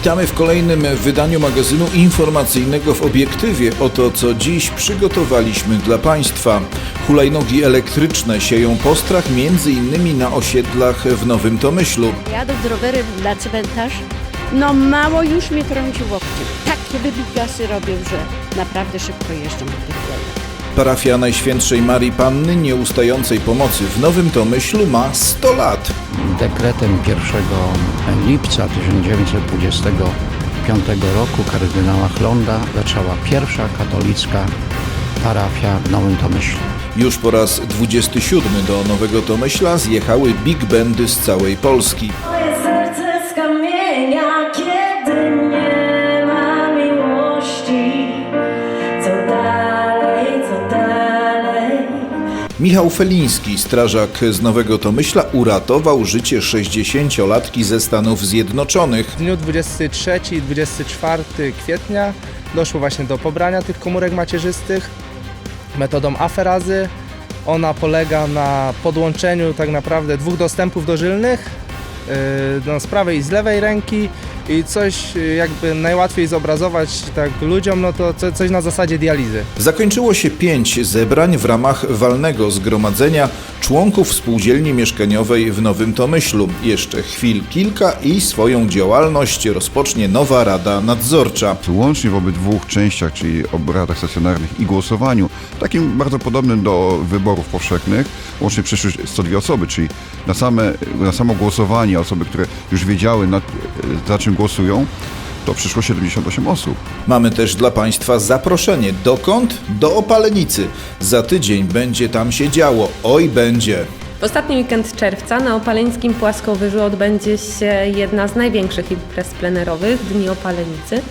Witamy w kolejnym wydaniu magazynu informacyjnego w obiektywie. Oto co dziś przygotowaliśmy dla Państwa. Hulajnogi elektryczne sieją postrach m.in. na osiedlach w Nowym Tomyślu. Jadąc rowery na cmentarz, no mało już mnie trąci łokciem. Takie wybigasy robią, że naprawdę szybko jeżdżą na tych. Parafia Najświętszej Marii Panny Nieustającej Pomocy w Nowym Tomyślu ma 100 lat. Dekretem 1 lipca 1925 roku kardynała Chlonda zaczęła pierwsza katolicka parafia w Nowym Tomyślu. Już po raz 27 do Nowego Tomyśla zjechały big bandy z całej Polski. Michał Feliński, strażak z Nowego Tomyśla, uratował życie 60-latki ze Stanów Zjednoczonych. W dniu 23 i 24 kwietnia doszło właśnie do pobrania tych komórek macierzystych metodą aferazy. Ona polega na podłączeniu tak naprawdę dwóch dostępów dożylnych no, z prawej i z lewej ręki i coś yy, jakby najłatwiej zobrazować tak ludziom, no to co- coś na zasadzie dializy. Zakończyło się pięć zebrań w ramach walnego zgromadzenia członków spółdzielni mieszkaniowej w Nowym Tomyślu. Jeszcze chwil kilka i swoją działalność rozpocznie nowa Rada Nadzorcza. Łącznie w obydwu częściach, czyli obradach stacjonarnych i głosowaniu, takim bardzo podobnym do wyborów powszechnych, łącznie przyszły 102 osoby, czyli na, same, na samo głosowanie osoby, które już wiedziały nad, za czym głosują, to przyszło 78 osób. Mamy też dla Państwa zaproszenie. Dokąd? Do Opalenicy. Za tydzień będzie tam się działo. Oj, będzie. W ostatni weekend czerwca na Opaleńskim Płaskowyżu odbędzie się jedna z największych imprez plenerowych Dni Opalenicy.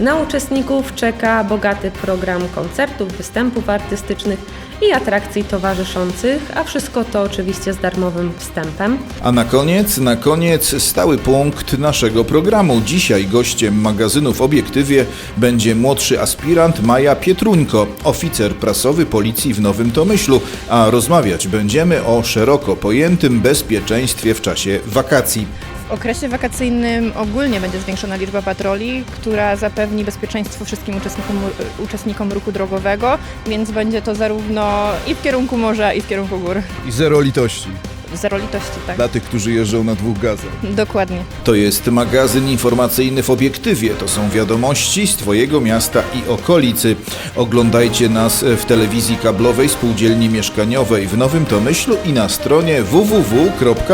Na uczestników czeka bogaty program koncertów, występów artystycznych i atrakcji towarzyszących, a wszystko to oczywiście z darmowym wstępem. A na koniec, na koniec stały punkt naszego programu. Dzisiaj gościem magazynu w obiektywie będzie młodszy aspirant Maja Pietruńko, oficer prasowy policji w Nowym Tomyślu, a rozmawiać będziemy o szeroko pojętym bezpieczeństwie w czasie wakacji. W okresie wakacyjnym ogólnie będzie zwiększona liczba patroli, która zapewni bezpieczeństwo wszystkim uczestnikom, uczestnikom ruchu drogowego, więc będzie to zarówno i w kierunku morza, i w kierunku gór. I zero litości Zero litości, tak. dla tych, którzy jeżdżą na dwóch gazach. Dokładnie. To jest magazyn informacyjny w obiektywie. To są wiadomości z Twojego miasta i okolicy. Oglądajcie nas w telewizji kablowej Spółdzielni Mieszkaniowej w Nowym Tomyślu i na stronie www.smnt.pl.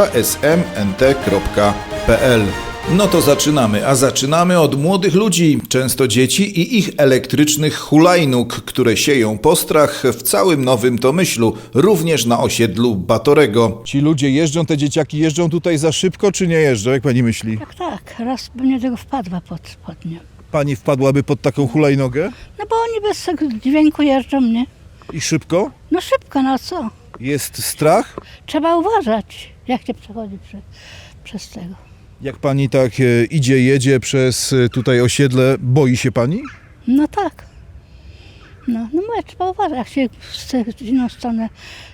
No to zaczynamy, a zaczynamy od młodych ludzi, często dzieci i ich elektrycznych hulajnóg, które sieją postrach w całym Nowym Tomyślu, również na osiedlu Batorego. Ci ludzie jeżdżą, te dzieciaki jeżdżą tutaj za szybko, czy nie jeżdżą, jak pani myśli? Tak, tak, raz bym nie tego wpadła pod spodnie. Pani wpadłaby pod taką hulajnogę? No bo oni bez tego dźwięku jeżdżą, nie? I szybko? No szybko, no co? Jest strach? Trzeba uważać, jak się przechodzi przy, przez tego. Jak pani tak e, idzie, jedzie przez e, tutaj osiedle, boi się pani? No tak. No, no mówię, trzeba uważać. Jak się w inną stronę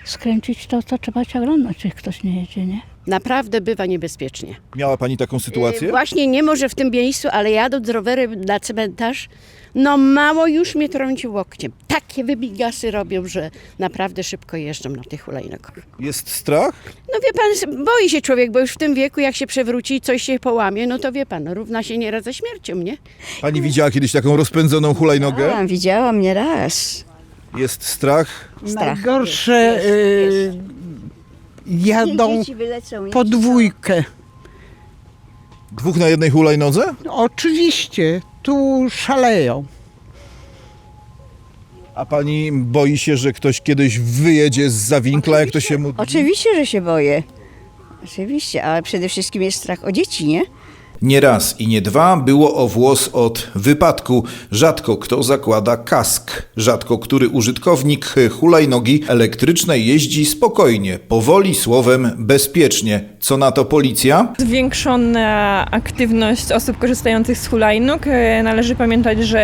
skręcić, to, to trzeba oglądać, czy ktoś nie jedzie, nie? Naprawdę bywa niebezpiecznie. Miała pani taką sytuację? Yy, Właśnie nie może w tym miejscu, ale jadąc rowery na cmentarz, no mało już mnie trąci łokciem. Takie wybigasy robią, że naprawdę szybko jeżdżą na tych hulajnogach. Jest strach? No wie pan, boi się człowiek, bo już w tym wieku, jak się przewróci i coś się połamie, no to wie pan, no, równa się nieraz ze śmiercią, nie? Pani widziała kiedyś taką rozpędzoną hulajnogę? Widziałam nie raz. Jest strach? Strach. Najgorsze y, jadą podwójkę. Dwóch na jednej hulajnodze? Oczywiście, tu szaleją. A pani boi się, że ktoś kiedyś wyjedzie z zawinkla, jak to się mówi? Oczywiście, że się boję. Oczywiście, ale przede wszystkim jest strach o dzieci, nie? Nie raz i nie dwa było o włos od wypadku. Rzadko kto zakłada kask. Rzadko który użytkownik hulajnogi elektrycznej jeździ spokojnie, powoli, słowem bezpiecznie. Co na to policja? Zwiększona aktywność osób korzystających z hulajnóg. E, Należy pamiętać, że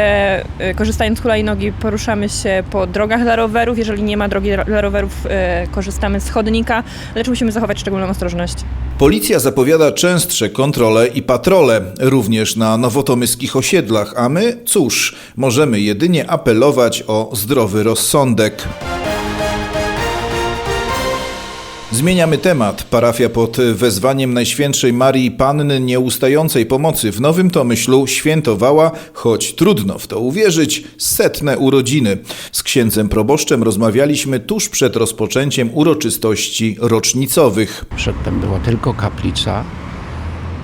e, korzystając z hulajnogi poruszamy się po drogach dla rowerów. Jeżeli nie ma drogi dla rowerów, e, korzystamy z chodnika, lecz musimy zachować szczególną ostrożność. Policja zapowiada częstsze kontrole i patrole, również na nowotomyskich osiedlach, a my, cóż, możemy jedynie apelować o zdrowy rozsądek. Zmieniamy temat. Parafia pod wezwaniem Najświętszej Marii Panny Nieustającej Pomocy w Nowym Tomyślu świętowała, choć trudno w to uwierzyć, setne urodziny. Z księdzem proboszczem rozmawialiśmy tuż przed rozpoczęciem uroczystości rocznicowych. Przedtem była tylko kaplica,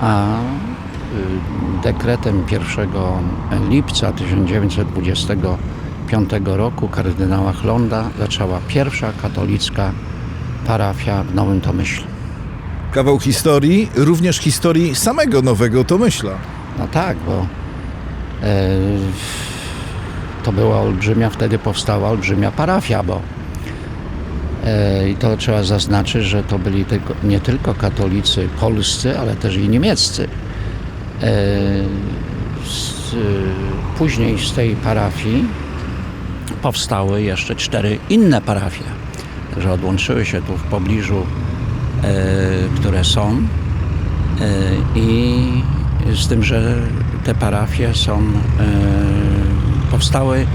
a y, dekretem 1 lipca 1925 roku kardynała Chlonda zaczęła pierwsza katolicka parafia w Nowym Tomyślu. Kawał historii, również historii samego Nowego Tomyśla. No tak, bo e, to była olbrzymia, wtedy powstała olbrzymia parafia, bo e, i to trzeba zaznaczyć, że to byli tylko, nie tylko katolicy polscy, ale też i niemieccy. E, z, później z tej parafii powstały jeszcze cztery inne parafie, także odłączyły się tu w pobliżu, e, które są. E, I z tym, że te parafie są, e, powstały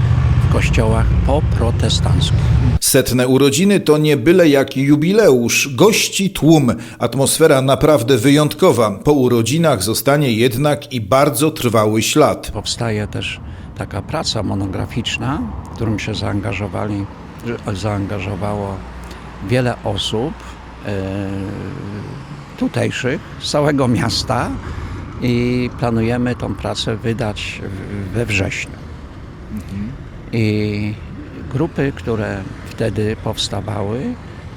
w kościołach poprotestanckich. Setne urodziny to nie byle jak jubileusz, gości tłum, atmosfera naprawdę wyjątkowa. Po urodzinach zostanie jednak i bardzo trwały ślad. Powstaje też taka praca monograficzna, w którą się zaangażowali, zaangażowało wiele osób e, tutejszych, z całego miasta i planujemy tą pracę wydać we wrześniu. I grupy, które wtedy powstawały,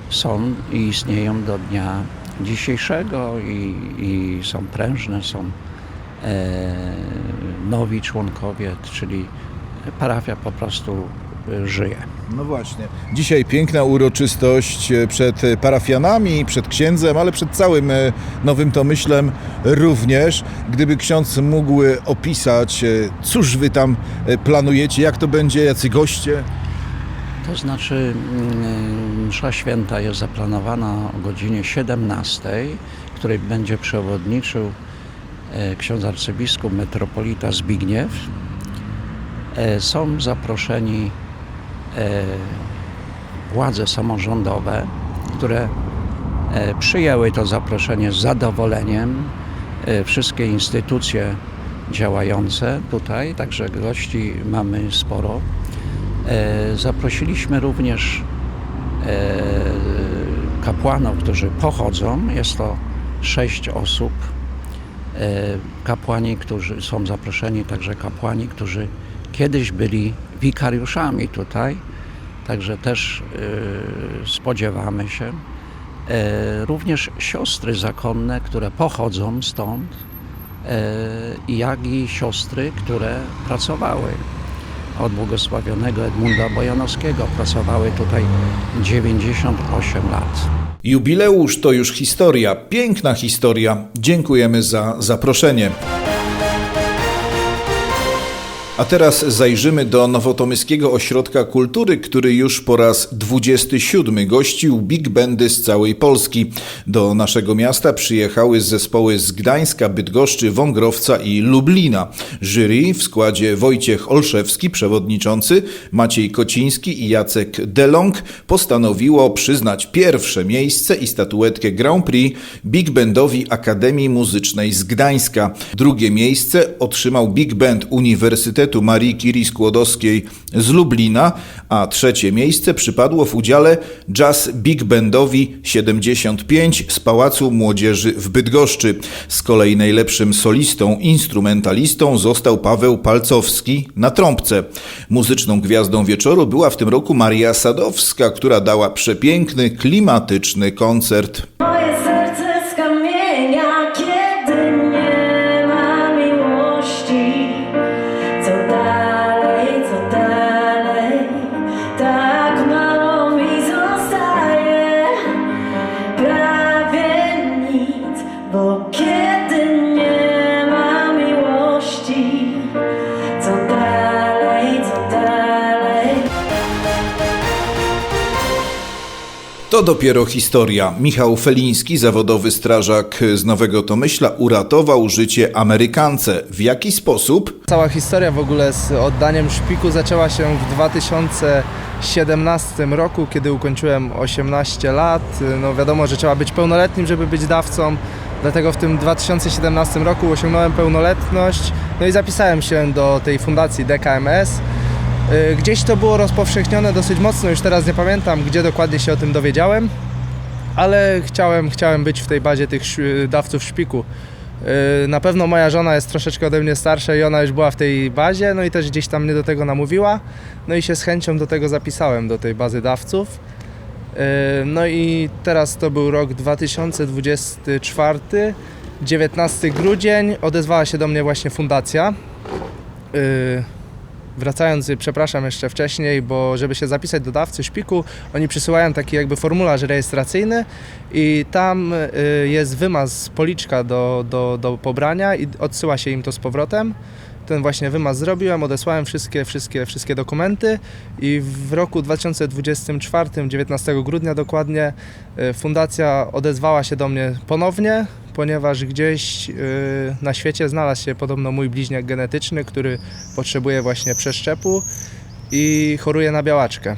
są i istnieją do dnia dzisiejszego i, i są prężne, są e, nowi członkowie, czyli parafia po prostu e, żyje. No właśnie. Dzisiaj piękna uroczystość e, przed e, parafianami, przed księdzem, ale przed całym e, Nowym Tomyślem również. Gdyby ksiądz mógł opisać, cóż wy tam planujecie, jak to będzie, jacy goście? To znaczy mm, msza święta jest zaplanowana o godzinie 17, której będzie przewodniczył ksiądz arcybiskup metropolita Zbigniew. Są zaproszeni władze samorządowe, które e, przyjęły to zaproszenie z zadowoleniem. E, Wszystkie instytucje działające tutaj, także gości mamy sporo. E, Zaprosiliśmy również e, kapłanów, którzy pochodzą. Jest to sześć osób. E, Kapłani, którzy są zaproszeni, także kapłani, którzy kiedyś byli wikariuszami tutaj. Także też e, spodziewamy się. E, Również siostry zakonne, które pochodzą stąd, e, jak i siostry, które pracowały od błogosławionego Edmunda Bojanowskiego. Pracowały tutaj 98 lat. Jubileusz to już historia, piękna historia. Dziękujemy za zaproszenie. A teraz zajrzymy do Nowotomyskiego Ośrodka Kultury, który już po raz 27 gościł big bandy z całej Polski. Do naszego miasta przyjechały zespoły z Gdańska, Bydgoszczy, Wągrowca i Lublina. Jury w składzie Wojciech Olszewski, przewodniczący, Maciej Kociński i Jacek Delong postanowiło przyznać pierwsze miejsce i statuetkę Grand Prix big bandowi Akademii Muzycznej z Gdańska. Drugie miejsce otrzymał big band Uniwersytetu Marii Curie Skłodowskiej z Lublina, a trzecie miejsce przypadło w udziale Jazz Big Bandowi 75 z Pałacu Młodzieży w Bydgoszczy. Z kolei najlepszym solistą, instrumentalistą został Paweł Palcowski na trąbce. Muzyczną gwiazdą wieczoru była w tym roku Maria Sadowska, która dała przepiękny, klimatyczny koncert. To dopiero historia. Michał Feliński, zawodowy strażak z Nowego Tomyśla, uratował życie Amerykance. W jaki sposób? Cała historia w ogóle z oddaniem szpiku zaczęła się w 2017 roku, kiedy ukończyłem 18 lat. No wiadomo, że trzeba być pełnoletnim, żeby być dawcą. Dlatego w tym 2017 roku osiągnąłem pełnoletność. No i zapisałem się do tej fundacji DKMS. Y, Gdzieś to było rozpowszechnione dosyć mocno, już teraz nie pamiętam, gdzie dokładnie się o tym dowiedziałem, ale chciałem, chciałem być w tej bazie tych ś- dawców szpiku. Yy, Na pewno moja żona jest troszeczkę ode mnie starsza i ona już była w tej bazie, no i też gdzieś tam mnie do tego namówiła. No i się z chęcią do tego zapisałem, do tej bazy dawców. No i teraz to był rok 2024, 19 grudzień, odezwała się do mnie właśnie fundacja. Wracając, przepraszam jeszcze wcześniej, bo żeby się zapisać do dawcy szpiku, oni przysyłają taki jakby formularz rejestracyjny i tam y, jest wymaz policzka do, do, do pobrania i odsyła się im to z powrotem. Ten właśnie wymaz zrobiłem, odesłałem wszystkie, wszystkie, wszystkie dokumenty i w roku 2024, 19 grudnia dokładnie, y, fundacja odezwała się do mnie ponownie, ponieważ gdzieś y, na świecie znalazł się podobno mój bliźniak genetyczny, który potrzebuje właśnie przeszczepu i choruje na białaczkę.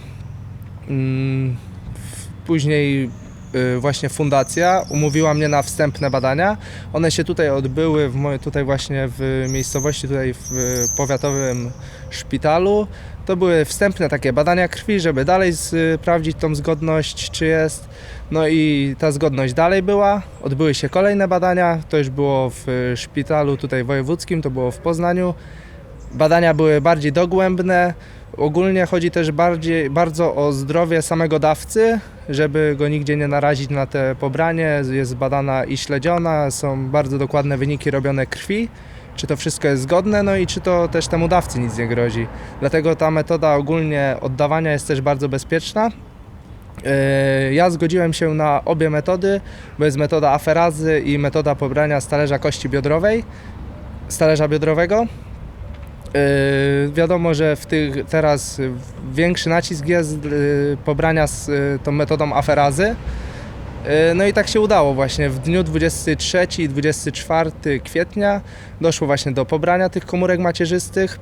Mm, Później y, właśnie fundacja umówiła mnie na wstępne badania. One się tutaj odbyły w moje, tutaj właśnie w miejscowości, tutaj w y, powiatowym szpitalu. To były wstępne takie badania krwi, żeby dalej sprawdzić tą zgodność, czy jest. No i ta zgodność dalej była. Odbyły się kolejne badania. To już było w y, szpitalu tutaj wojewódzkim, to było w Poznaniu. Badania były bardziej dogłębne. Ogólnie chodzi też bardziej, bardzo o zdrowie samego dawcy, żeby go nigdzie nie narazić na te pobranie. Jest badana i śledziona, są bardzo dokładne wyniki robione krwi, czy to wszystko jest zgodne, no i czy to też temu dawcy nic nie grozi. Dlatego ta metoda ogólnie oddawania jest też bardzo bezpieczna. Yy, Ja zgodziłem się na obie metody, bo jest metoda aferazy i metoda pobrania z talerza kości biodrowej, z talerza biodrowego. Yy, wiadomo, że w tych teraz większy nacisk jest yy, pobrania z tą metodą aferazy. Yy, no i tak się udało właśnie. W dniu 23 i 24 kwietnia doszło właśnie do pobrania tych komórek macierzystych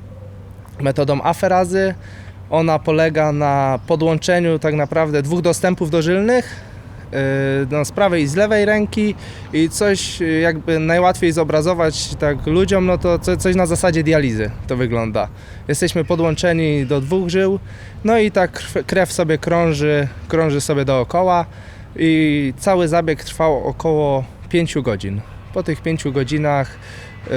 metodą aferazy. Ona polega na podłączeniu tak naprawdę dwóch dostępów dożylnych yy, no, z prawej i z lewej ręki i coś yy, jakby najłatwiej zobrazować tak ludziom, no to co, coś na zasadzie dializy to wygląda. Jesteśmy podłączeni do dwóch żył, no i tak krew sobie krąży, krąży sobie dookoła i cały zabieg trwał około 5 godzin. Po tych 5 godzinach yy,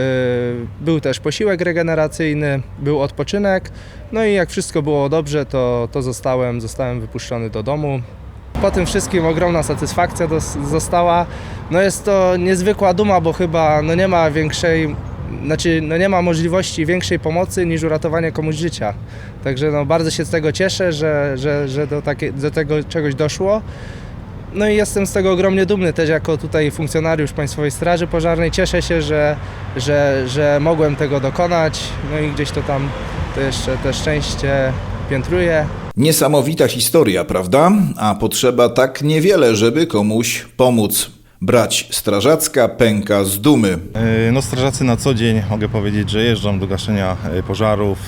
był też posiłek regeneracyjny, był odpoczynek, no i jak wszystko było dobrze, to, to zostałem, zostałem wypuszczony do domu. Po tym wszystkim ogromna satysfakcja została. No jest to niezwykła duma, bo chyba no nie ma większej, znaczy no nie ma możliwości większej pomocy niż uratowanie komuś życia. Także no bardzo się z tego cieszę, że, że, że do, takie, do tego czegoś doszło. No i jestem z tego ogromnie dumny też jako tutaj funkcjonariusz Państwowej Straży Pożarnej. Cieszę się, że, że, że mogłem tego dokonać. No i gdzieś to tam to jeszcze te szczęście piętruje. Niesamowita historia, prawda? A potrzeba tak niewiele, żeby komuś pomóc. Brać strażacka pęka z dumy. E, No strażacy na co dzień mogę powiedzieć, że jeżdżą do gaszenia e, pożarów,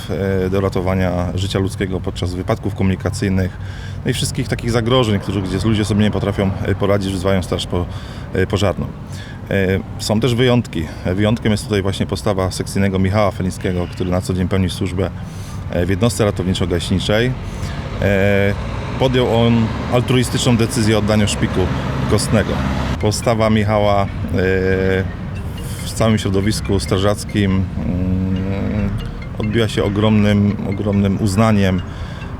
e, do ratowania życia ludzkiego podczas wypadków komunikacyjnych, no i wszystkich takich zagrożeń, których, gdzie ludzie sobie nie potrafią poradzić, wzywają straż po, pożarną. Są też wyjątki. Wyjątkiem jest tutaj właśnie postawa sekcyjnego Michała Felińskiego, który na co dzień pełni służbę w jednostce ratowniczo-gaśniczej. Podjął on altruistyczną decyzję o oddaniu szpiku kostnego. Postawa Michała e, w całym środowisku strażackim mm, odbiła się ogromnym, ogromnym uznaniem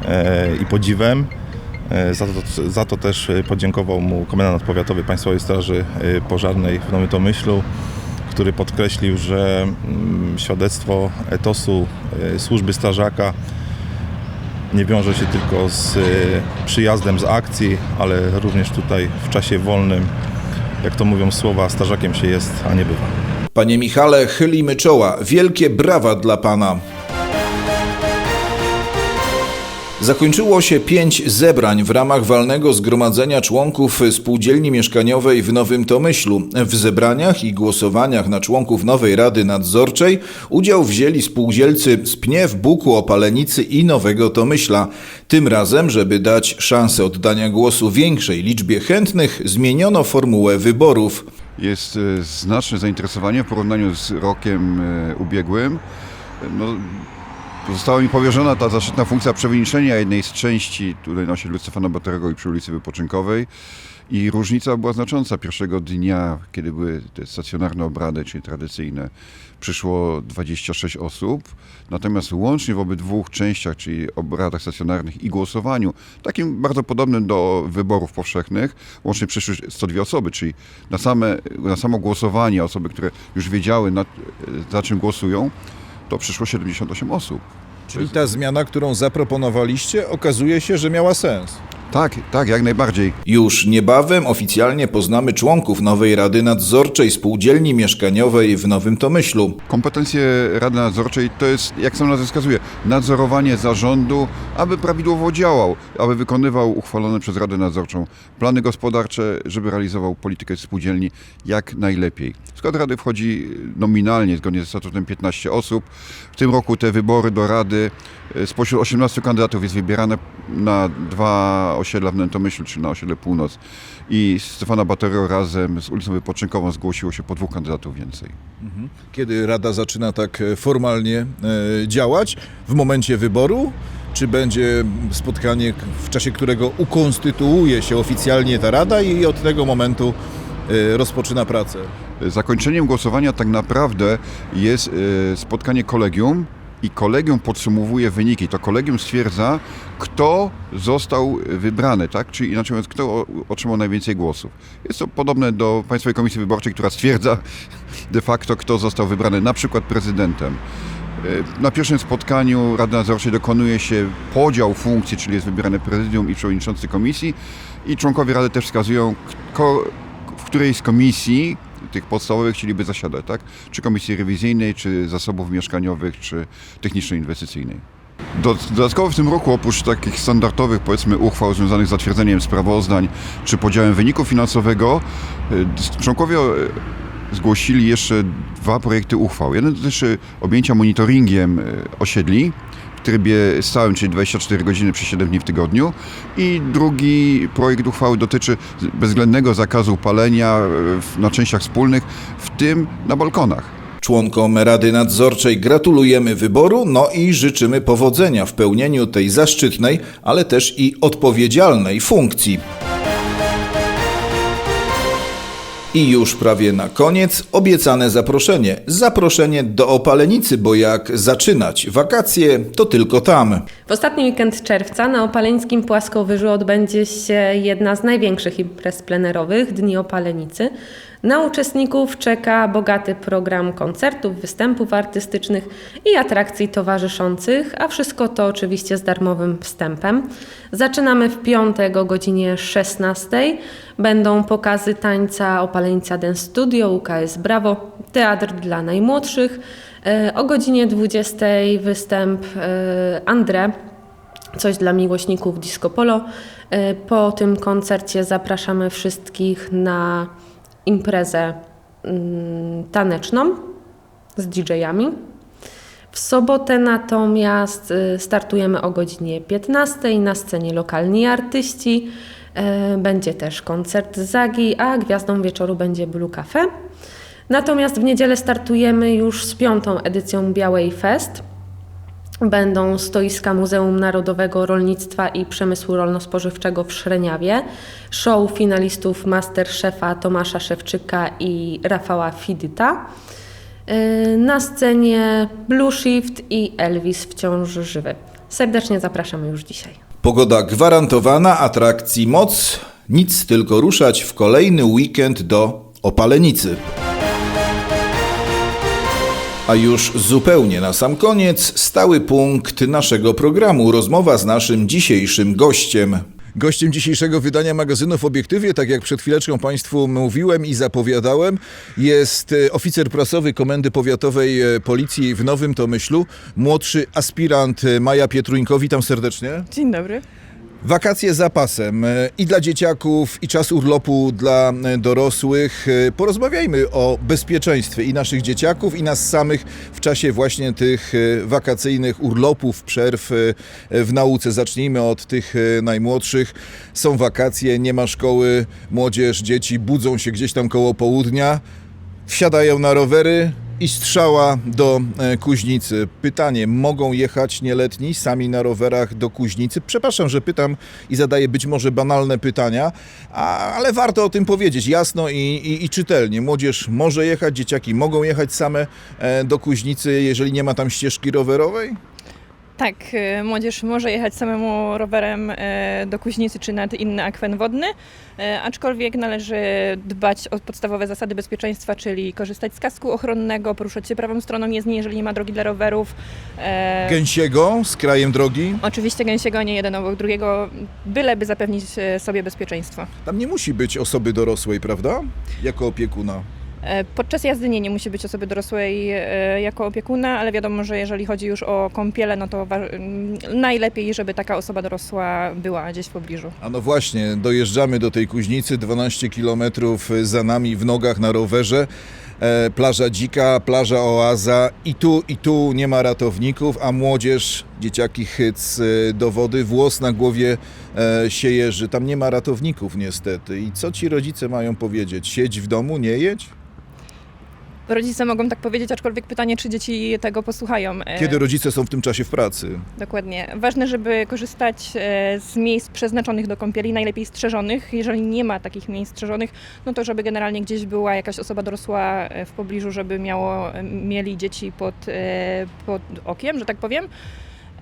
e, i podziwem. E, Za to, za to też podziękował mu komendant powiatowy Państwowej Straży Pożarnej w Nowym Tomyślu, który podkreślił, że mm, świadectwo etosu służby strażaka nie wiąże się tylko z przyjazdem z akcji, ale również tutaj w czasie wolnym, jak to mówią słowa, strażakiem się jest, a nie bywa. Panie Michale, chylimy czoła. Wielkie brawa dla pana. Zakończyło się pięć zebrań w ramach walnego zgromadzenia członków spółdzielni mieszkaniowej w Nowym Tomyślu. W zebraniach i głosowaniach na członków nowej Rady Nadzorczej udział wzięli spółdzielcy z Pniew, Buku, Opalenicy i Nowego Tomyśla. Tym razem, żeby dać szansę oddania głosu większej liczbie chętnych, zmieniono formułę wyborów. Jest e, znaczne zainteresowanie w porównaniu z rokiem e, ubiegłym. No, została mi powierzona ta zaszczytna funkcja przewodniczenia jednej z części tutaj na osiedlu Stefana Baterego i przy ulicy Wypoczynkowej. I różnica była znacząca. Pierwszego dnia, kiedy były te stacjonarne obrady, czyli tradycyjne, przyszło 26 osób. Natomiast łącznie w obydwu częściach, czyli obradach stacjonarnych i głosowaniu, takim bardzo podobnym do wyborów powszechnych, łącznie przyszły 102 osoby, czyli na, same, na samo głosowanie osoby, które już wiedziały, nad, za czym głosują, to przyszło 78 osób. Czyli ta zmiana, którą zaproponowaliście, okazuje się, że miała sens. Tak, tak, jak najbardziej. Już niebawem oficjalnie poznamy członków nowej Rady Nadzorczej Spółdzielni Mieszkaniowej w Nowym Tomyślu. Kompetencje Rady Nadzorczej to jest, jak sam nazwa wskazuje, nadzorowanie zarządu, aby prawidłowo działał, aby wykonywał uchwalone przez Radę Nadzorczą plany gospodarcze, żeby realizował politykę spółdzielni jak najlepiej. W skład Rady wchodzi nominalnie, zgodnie ze statutem 15 osób. W tym roku te wybory do Rady e, spośród 18 kandydatów jest wybierane na dwa osiedla w Nętomyślu, czy na osiedle Północ. I Stefana Baterio razem z ulicą Wypoczynkową zgłosiło się po dwóch kandydatów więcej. Kiedy Rada zaczyna tak e, formalnie e, działać? W momencie wyboru? Czy będzie spotkanie, w czasie którego ukonstytuuje się oficjalnie ta Rada i od tego momentu e, rozpoczyna pracę? Zakończeniem głosowania tak naprawdę jest spotkanie kolegium i kolegium podsumowuje wyniki. To kolegium stwierdza, kto został wybrany, tak? Czyli inaczej mówiąc, kto otrzymał najwięcej głosów. Jest to podobne do Państwowej Komisji Wyborczej, która stwierdza de facto, kto został wybrany, na przykład prezydentem. E, Na pierwszym spotkaniu Rady Nadzorczej dokonuje się podział funkcji, czyli jest wybierany prezydium i przewodniczący komisji i członkowie Rady też wskazują, w której z komisji tych podstawowych chcieliby zasiadać, tak? Czy komisji rewizyjnej, czy zasobów mieszkaniowych, czy techniczno-inwestycyjnej. Do- Dodatkowo w tym roku, oprócz takich standardowych, powiedzmy, uchwał związanych z zatwierdzeniem sprawozdań, czy podziałem wyniku finansowego, y, członkowie zgłosili jeszcze dwa projekty uchwał. Jeden dotyczy objęcia monitoringiem y, osiedli w trybie stałym, czyli 24 godziny przez 7 dni w tygodniu. I drugi projekt uchwały dotyczy bezwzględnego zakazu palenia w- na częściach wspólnych, w tym na balkonach. Członkom Rady Nadzorczej gratulujemy wyboru, no i życzymy powodzenia w pełnieniu tej zaszczytnej, ale też i odpowiedzialnej funkcji. I już prawie na koniec obiecane zaproszenie. Zaproszenie do Opalenicy, bo jak zaczynać wakacje, to tylko tam. W ostatni weekend czerwca na Opaleńskim Płaskowyżu odbędzie się jedna z największych imprez plenerowych Dni Opalenicy. Na uczestników czeka bogaty program koncertów, występów artystycznych i atrakcji towarzyszących, a wszystko to oczywiście z darmowym wstępem. Zaczynamy w piątek o godzinie 16. Będą pokazy tańca Opaleńca Dance Studio, UKS Brawo, teatr dla najmłodszych. E, O godzinie 20 występ e, André, coś dla miłośników disco polo. E, Po tym koncercie zapraszamy wszystkich na imprezę mm, taneczną z DJ-ami. W sobotę natomiast y, startujemy o godzinie 15 na scenie lokalni artyści. E, Będzie też koncert Zagi, a gwiazdą wieczoru będzie Blue Cafe. Natomiast w niedzielę startujemy już z piątą edycją Białej Fest. Będą stoiska Muzeum Narodowego Rolnictwa i Przemysłu Rolno-Spożywczego w Szreniawie, show finalistów Masterchefa Tomasza Szewczyka i Rafała Fidyta. Yy, Na scenie Blue Shift i Elvis wciąż żywy. Serdecznie zapraszamy już dzisiaj. Pogoda gwarantowana, atrakcji moc, nic tylko ruszać w kolejny weekend do Opalenicy. A już zupełnie na sam koniec stały punkt naszego programu rozmowa z naszym dzisiejszym gościem. Gościem dzisiejszego wydania magazynu w Obiektywie, tak jak przed chwileczką Państwu mówiłem i zapowiadałem, jest e, oficer prasowy Komendy Powiatowej e, Policji w Nowym Tomyślu, młodszy aspirant e, Maja Pietruńko. Witam serdecznie. Dzień dobry. Wakacje za pasem e, i dla dzieciaków, i czas urlopu dla e, dorosłych. E, Porozmawiajmy o bezpieczeństwie i naszych dzieciaków, i nas samych w czasie właśnie tych wakacyjnych urlopów, przerw w nauce. Zacznijmy od tych najmłodszych. Są wakacje, nie ma szkoły, młodzież, dzieci budzą się gdzieś tam koło południa, wsiadają na rowery. I strzała do e, Kuźnicy. Pytanie, mogą jechać nieletni sami na rowerach do Kuźnicy? Przepraszam, że pytam i zadaję być może banalne pytania, a, ale warto o tym powiedzieć jasno i, i, i czytelnie. Młodzież może jechać, dzieciaki mogą jechać same e, do Kuźnicy, jeżeli nie ma tam ścieżki rowerowej? Tak, y, młodzież może jechać samemu rowerem y, do Kuźnicy czy nad inny akwen wodny, y, aczkolwiek należy dbać o podstawowe zasady bezpieczeństwa, czyli korzystać z kasku ochronnego, poruszać się prawą stroną jezdni, jeżeli nie ma drogi dla rowerów. Gęsiego z krajem drogi? Oczywiście gęsiego, nie jeden obok drugiego, byleby zapewnić e, sobie bezpieczeństwo. Tam nie musi być osoby dorosłej, prawda? Jako opiekuna. E, Podczas jazdy nie, nie musi być osoby dorosłej e, jako opiekuna, ale wiadomo, że jeżeli chodzi już o kąpiele, no to najlepiej, żeby taka osoba dorosła była gdzieś w pobliżu. A no właśnie, dojeżdżamy do tej Kuźnicy, 12 km za nami w nogach na rowerze. E, plaża dzika, plaża oaza i tu, i tu nie ma ratowników, a młodzież, dzieciaki hyc do wody, włos na głowie się jeży. Tam nie ma ratowników niestety. I co ci rodzice mają powiedzieć? Siedź w domu, nie jedź? Rodzice mogą tak powiedzieć, aczkolwiek pytanie, czy dzieci tego posłuchają. E, Kiedy rodzice są w tym czasie w pracy? Dokładnie. Ważne, żeby korzystać e, z miejsc przeznaczonych do kąpieli, najlepiej strzeżonych. Jeżeli nie ma takich miejsc strzeżonych, no to żeby generalnie gdzieś była jakaś osoba dorosła e, w pobliżu, żeby miało, mieli dzieci pod, pod okiem, że tak powiem.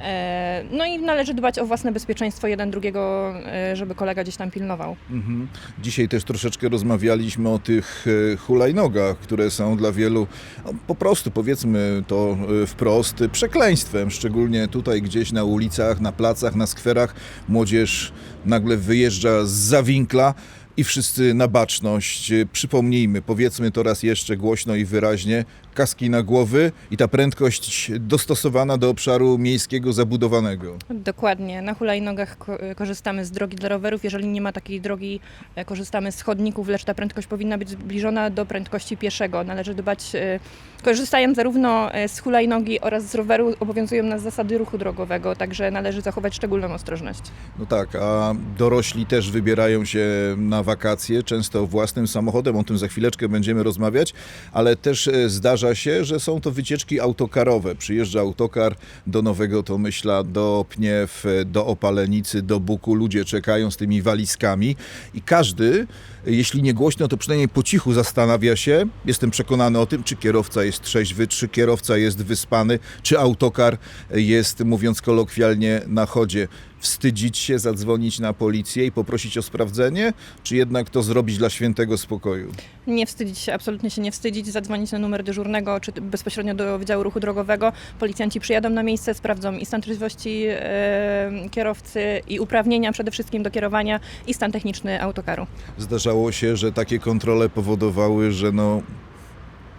E, No i należy dbać o własne bezpieczeństwo jeden drugiego, e, żeby kolega gdzieś tam pilnował. Mhm. Dzisiaj też troszeczkę rozmawialiśmy o tych e, hulajnogach, które są dla wielu no, po prostu, powiedzmy to wprost, przekleństwem. Szczególnie tutaj gdzieś na ulicach, na placach, na skwerach młodzież nagle wyjeżdża z zawinkla i wszyscy na baczność. Przypomnijmy, powiedzmy to raz jeszcze głośno i wyraźnie, kaski na głowy i ta prędkość dostosowana do obszaru miejskiego zabudowanego. Dokładnie. Na hulajnogach ko- korzystamy z drogi dla rowerów. Jeżeli nie ma takiej drogi, e, korzystamy z chodników, lecz ta prędkość powinna być zbliżona do prędkości pieszego. Należy dbać, e, korzystając zarówno e, z hulajnogi oraz z roweru, obowiązują nas zasady ruchu drogowego, także należy zachować szczególną ostrożność. No tak, a dorośli też wybierają się na wakacje, często własnym samochodem, o tym za chwileczkę będziemy rozmawiać, ale też e, zdarza się, że są to wycieczki autokarowe. Przyjeżdża autokar do Nowego Tomyśla, do Pniew, do Opalenicy, do Buku. Ludzie czekają z tymi walizkami i każdy, jeśli nie głośno, to przynajmniej po cichu zastanawia się, jestem przekonany o tym, czy kierowca jest trzeźwy, czy kierowca jest wyspany, czy autokar jest, mówiąc kolokwialnie, na chodzie wstydzić się, zadzwonić na policję i poprosić o sprawdzenie, czy jednak to zrobić dla świętego spokoju? Nie wstydzić się, absolutnie się nie wstydzić, zadzwonić na numer dyżurnego czy bezpośrednio do Wydziału Ruchu Drogowego. Policjanci przyjadą na miejsce, sprawdzą i stan trzeźwości e, kierowcy, i uprawnienia przede wszystkim do kierowania, i stan techniczny autokaru. Zdarzało się, że takie kontrole powodowały, że no,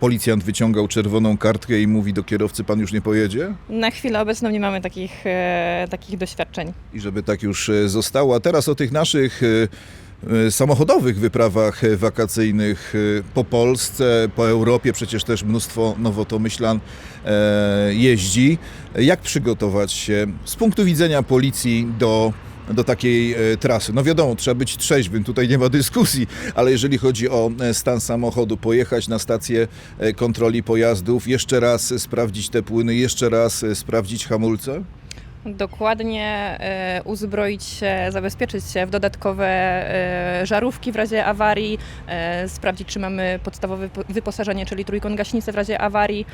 policjant wyciągał czerwoną kartkę i mówi do kierowcy, pan już nie pojedzie? Na chwilę obecną nie mamy takich, e, takich doświadczeń. I żeby tak już e, zostało. A teraz o tych naszych e, e, samochodowych wyprawach e, wakacyjnych e, po Polsce, po Europie. Przecież też mnóstwo nowotomyślan e, jeździ. Jak przygotować się z punktu widzenia policji do do takiej e, trasy. No wiadomo, trzeba być trzeźwym, tutaj nie ma dyskusji, ale jeżeli chodzi o e, stan samochodu, pojechać na stację e, kontroli pojazdów, jeszcze raz sprawdzić te płyny, jeszcze raz sprawdzić hamulce? Dokładnie e, uzbroić się, zabezpieczyć się w dodatkowe e, żarówki w razie awarii, e, sprawdzić, czy mamy podstawowe po- wyposażenie, czyli trójkąt gaśnicy w razie awarii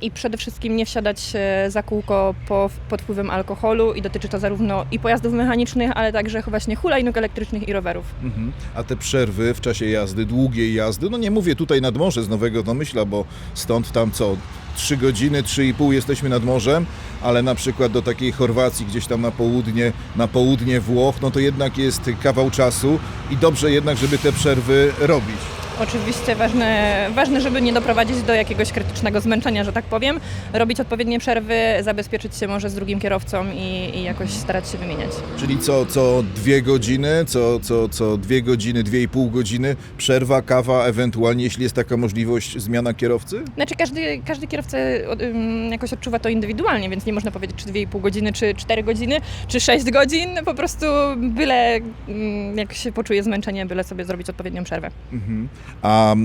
i przede wszystkim nie wsiadać za kółko po, pod wpływem alkoholu i dotyczy to zarówno i pojazdów mechanicznych, ale także właśnie hulajnóg elektrycznych i rowerów. Mhm. A te przerwy w czasie jazdy, długiej jazdy, no nie mówię tutaj nad morze z Nowego Domyśla, bo stąd tam co, 3 godziny, 3,5 jesteśmy nad morzem, ale na przykład do takiej Chorwacji, gdzieś tam na południe, na południe Włoch, no to jednak jest kawał czasu i dobrze jednak, żeby te przerwy robić. Oczywiście ważne, ważne, żeby nie doprowadzić do jakiegoś krytycznego zmęczenia, że tak powiem. Robić odpowiednie przerwy, zabezpieczyć się może z drugim kierowcą i, i jakoś starać się wymieniać. Czyli co, co dwie godziny, co, co, co dwie godziny, dwie i pół godziny, przerwa, kawa, ewentualnie, jeśli jest taka możliwość, zmiana kierowcy? Znaczy każdy, każdy kierowca ym, jakoś odczuwa to indywidualnie, więc nie można powiedzieć czy 2,5 godziny, czy 4 godziny, czy 6 godzin. Po prostu byle ym, jak się poczuje zmęczenie, byle sobie zrobić odpowiednią przerwę. Mhm. A e,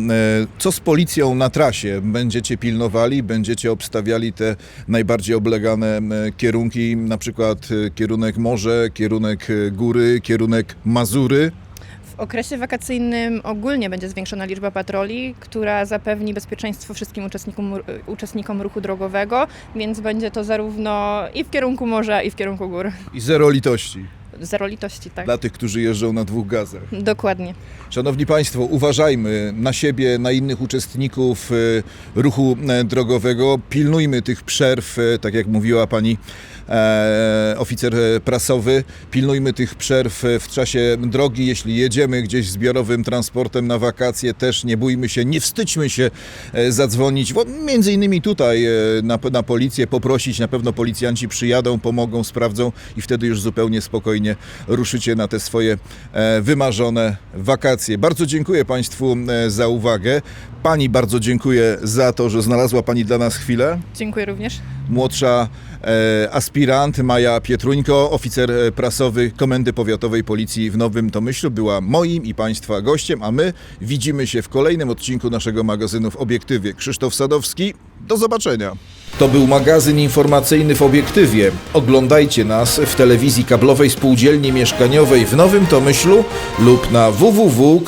co z policją na trasie? Będziecie pilnowali, będziecie obstawiali te najbardziej oblegane e, kierunki, na przykład e, kierunek morze, kierunek góry, kierunek Mazury? W okresie wakacyjnym ogólnie będzie zwiększona liczba patroli, która zapewni bezpieczeństwo wszystkim uczestnikom, uczestnikom ruchu drogowego, więc będzie to zarówno i w kierunku morza, i w kierunku gór. I zero litości Zero litości, tak? dla tych, którzy jeżdżą na dwóch gazach. Dokładnie. Szanowni Państwo, uważajmy na siebie, na innych uczestników e, ruchu e, drogowego. Pilnujmy tych przerw, e, tak jak mówiła pani e, oficer e, prasowy. Pilnujmy tych przerw e, w czasie drogi. Jeśli jedziemy gdzieś zbiorowym transportem na wakacje, też nie bójmy się, nie wstydźmy się e, zadzwonić. Bo między innymi tutaj na, na policję poprosić. Na pewno policjanci przyjadą, pomogą, sprawdzą i wtedy już zupełnie spokojnie ruszycie na te swoje wymarzone wakacje. Bardzo dziękuję Państwu za uwagę. Pani bardzo dziękuję za to, że znalazła Pani dla nas chwilę. Dziękuję również. Młodsza e, aspirant Maja Pietruńko, oficer e, prasowy Komendy Powiatowej Policji w Nowym Tomyślu, była moim i Państwa gościem, a my widzimy się w kolejnym odcinku naszego magazynu w Obiektywie. Krzysztof Sadowski, do zobaczenia. To był magazyn informacyjny w Obiektywie. Oglądajcie nas w telewizji kablowej Spółdzielni Mieszkaniowej w Nowym Tomyślu lub na www.smnt.pl.